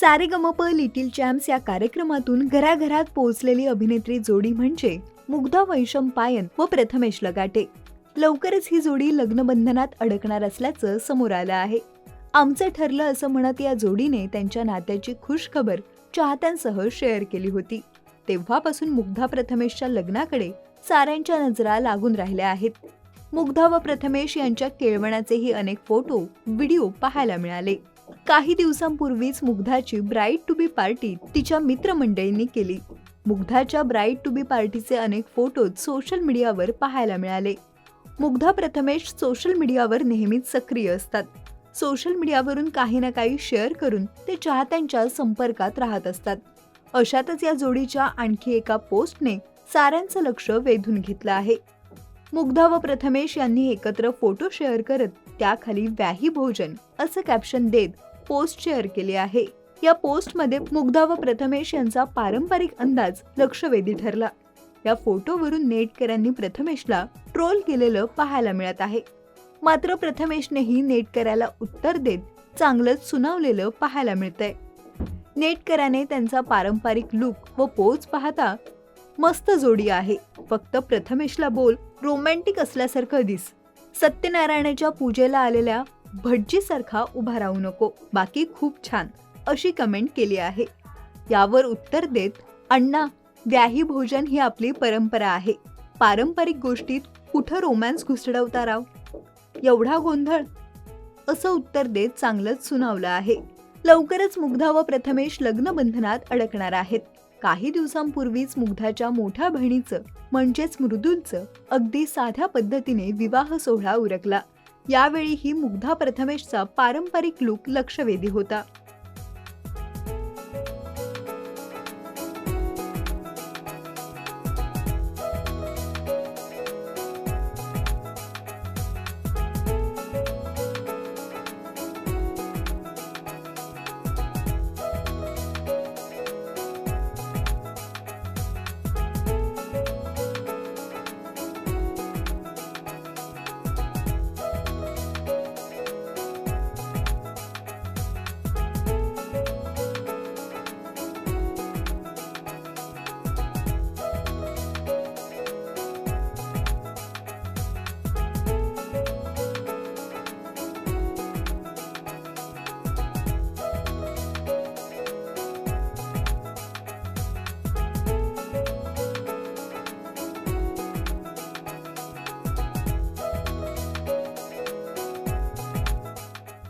Sa Re Ga Ma Pa little champs या कार्यक्रमातून घराघरात पोहोचलेली अभिनेत्री जोडी म्हणजे मुग्धा वैशम पायन व प्रथमेश लगाटे. लवकरच ही जोडी लग्नबंधनात अडकणार असल्याचं समोर आलं आहे. आमचं ठरलं असं म्हणत या जोडीने त्यांच्या नात्याची खुश खबर चाहत्यांसह शेअर केली होती. तेव्हापासून मुग्धा प्रथमेशच्या लग्नाकडे साऱ्यांच्या नजरा लागून राहिल्या आहेत. मुग्धा व प्रथमेश यांच्या केळवणाचेही अनेक फोटो व्हिडिओ पाहायला मिळाले. काही दिवसांपूर्वीच मुग्धाची ब्राईड टू बी पार्टी तिच्या मित्रमंडळींनी केली. मुग्धाच्या ब्राईड टू बी पार्टीचे अनेक फोटो सोशल मीडियावर पाहायला मिळाले. मुग्धा प्रथमेश सोशल मीडियावर नेहमीच सक्रिय असतात. सोशल मीडियावरून काही ना काही शेअर करून ते चाहत्यांच्या संपर्कात राहत असतात. अशातच या जोडीच्या आणखी एका पोस्टने साऱ्यांचं लक्ष वेधून घेतलं आहे. मुग्धा व प्रथमेश यांनी एकत्र फोटो शेअर करत त्याखाली व्याही भोजन असं कॅप्शन देत पोस्ट शेअर केली आहे. या पोस्टमध्ये मुग्धा व प्रथमेश यांचा पारंपरिक अंदाज लक्षवेधी ठरला. या फोटोवरून नेटकऱ्यांनी प्रथमेशला ट्रोल केलेलं पाहायला मिळत आहे. मात्र प्रथमेशनेही नेटकऱ्याला उत्तर देत चांगलंच सुनावलेलं पाहायला मिळतंय. नेटकऱ्याने त्यांचा पारंपरिक लुक व पोज पाहता मस्त जोडी आहे. फक्त प्रथमेशला बोल रोमॅन्टिक असल्यासारखं दिस. सत्यनारायणाच्या पूजेला आलेल्या भटजीसारखा उभा राहू नको. बाकी खूप छान. अशी कमेंट केली आहे. यावर उत्तर देत अण्णा व्याही भोजन ही आपली परंपरा आहे. पारंपरिक गोष्टीत कुठं रोमॅन्स घुसडवता राव? एवढा गोंधळ. असं उत्तर देत चांगलंच सुनावलं आहे. लवकरच मुग्धा व प्रथमेश लग्नबंधनात अडकणार आहेत. काही दिवसांपूर्वीच मुग्धाच्या मोठ्या बहिणीचं म्हणजेच मृदुलचं अगदी साध्या पद्धतीने विवाह सोहळा उरकला. यावेळीही मुग्धा प्रथमेशचा पारंपरिक लुक लक्षवेधी होता.